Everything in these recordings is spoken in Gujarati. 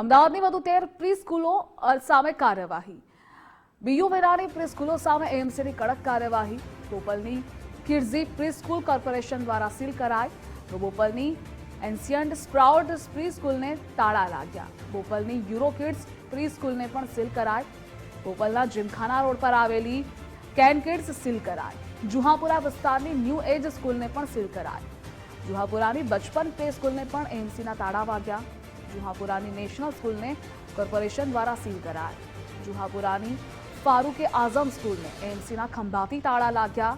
અમદાવાદની વધુ તેર પ્રી સ્કૂલો સામે કાર્યવાહી. બીયુ વેરાણી પ્રી સ્કૂલો સામે એએમસીની કડક કાર્યવાહી. બોપલની કિર્ઝી પ્રી સ્કૂલ કોર્પોરેશન દ્વારા સીલ કરાઈ. તો બોપલની એન્સિયન્ટ સ્પ્રાઉટ પ્રી સ્કૂલને તાળા લાગ્યા. બોપલની યુરો કિડ્સ પ્રી સ્કૂલને પણ સીલ કરાઈ. બોપલના જીમખાના રોડ પર આવેલી કેન કિડ્સ સીલ કરાઈ. જુહાપુરા વિસ્તારની ન્યૂ એજ સ્કૂલને પણ સીલ કરાઈ. જુહાપુરાની બચપન પ્લે સ્કૂલને પણ એએમસીના તાળા વાગ્યા. જુહાપુરાની નેશનલ સ્કૂલને કોર્પોરેશન દ્વારા સીલ કરાઈ જુહાપુરાની ફારૂકે આઝમ સ્કૂલને એમસીના ખંભાતી તાળા લાગ્યા.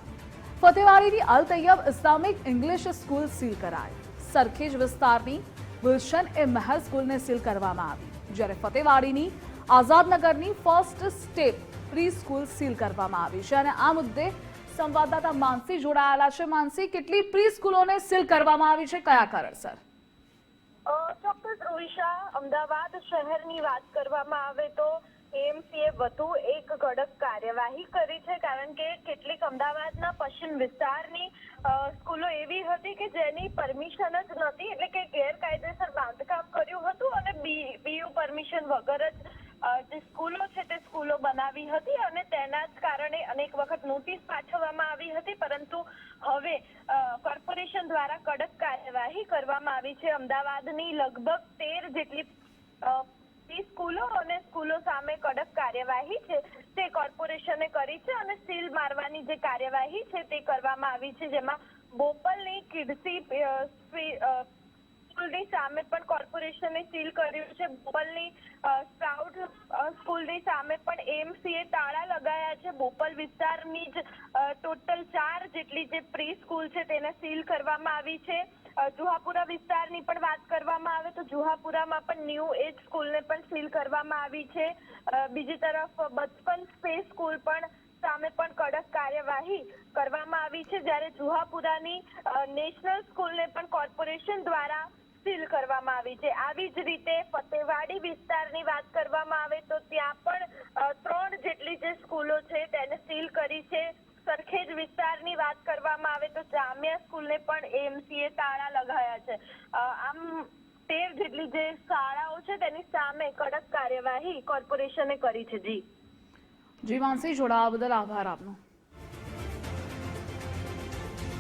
ફતેવાડીની Al Taiyab Islamic English school seal કરાઈ સરખેજ વિસ્તારની ગુલશન એ મહેલ સ્કૂલને સીલ કરવામાં આવી, જ્યારે ફતેવાડીની આઝાદનગરની first step pre school seal કરવામાં આવી છે અને આ મુદ્દે સંવાદદાતા માનસી જોડાયેલા છે. માનસી, કેટલી પ્રી સ્કૂલોને સીલ કરવામાં આવી છે? કયા કારણસર? ચોક્કસ રોહિશા અમદાવાદ શહેરની વાત કરવામાં આવે તો એએમસીએ વધુ એક કડક કાર્યવાહી કરી છે, કારણ કે કેટલીક અમદાવાદના પશ્ચિમ વિસ્તારની સ્કૂલો એવી હતી કે જેની પરમિશન જ નથી એટલે કે ગેરકાયદેસર બાંધકામ કર્યું હતું અને બીયુ પરમિશન વગર જ જે સ્કૂલો છે તે સ્કૂલો બનાવી હતી અને તેના જ કારણે અનેક વખત નોટિસ પાઠવવામાં આવી હતી, પરંતુ હવે કોર્પોરેશન દ્વારા કડક કાર્યવાહી કરવામાં આવી છે. અમદાવાદની લગભગ તેર જેટલી સ્કૂલો અને સ્કૂલો સામે કડક કાર્યવાહી છે. તે કોર્પોરેશને કરી છે અને સીલ મારવાની જે કાર્યવાહી છે તે કરવામાં આવી છે, જેમાં બોપલની કિડસી સ્કૂલની સામે પણ કોર્પોરેશને સીલ કર્યું છે. બોપલની સ્પ્રાઉટ સ્કૂલની સામે પણ એમસીએ તાળા લગાયા છે. બોપલ વિસ્તારની જ ટોટલ ચાર જેટલી જે પ્રી સ્કૂલ છે તેને સીલ કરવામાં આવી છે. જુહાપુરા વિસ્તારની પણ વાત કરવામાં આવે તો જુહાપુરામાં પણ ન્યૂ એજ સ્કૂલને પણ સીલ કરવામાં આવી છે. બીજી તરફ બચપન સ્પેસ સ્કૂલ પણ સામે પણ કડક કાર્યવાહી કરવામાં આવી છે. જ્યારે જુહાપુરાની નેશનલ સ્કૂલને પણ કોર્પોરેશન દ્વારા સીલ કરવામાં આવી છે. આવી જ રીતે ફતેવાડી વિસ્તારની વાત કરવામાં આવે તો ત્યાં પણ સ્કૂલો છે, તેને સીલ કરી છે. સરખેજ વિસ્તારની વાત કરવામાં આવે તો જામિયા સ્કૂલને પણ એમસીએ તાળા લગાયા છે. આમ તેર જેટલી જે શાળાઓ છે, તેની સામે કડક કાર્યવાહી કોર્પોરેશને કરી છે. જી. જી, માનસી જોડાવા બદલ આભાર આપનો.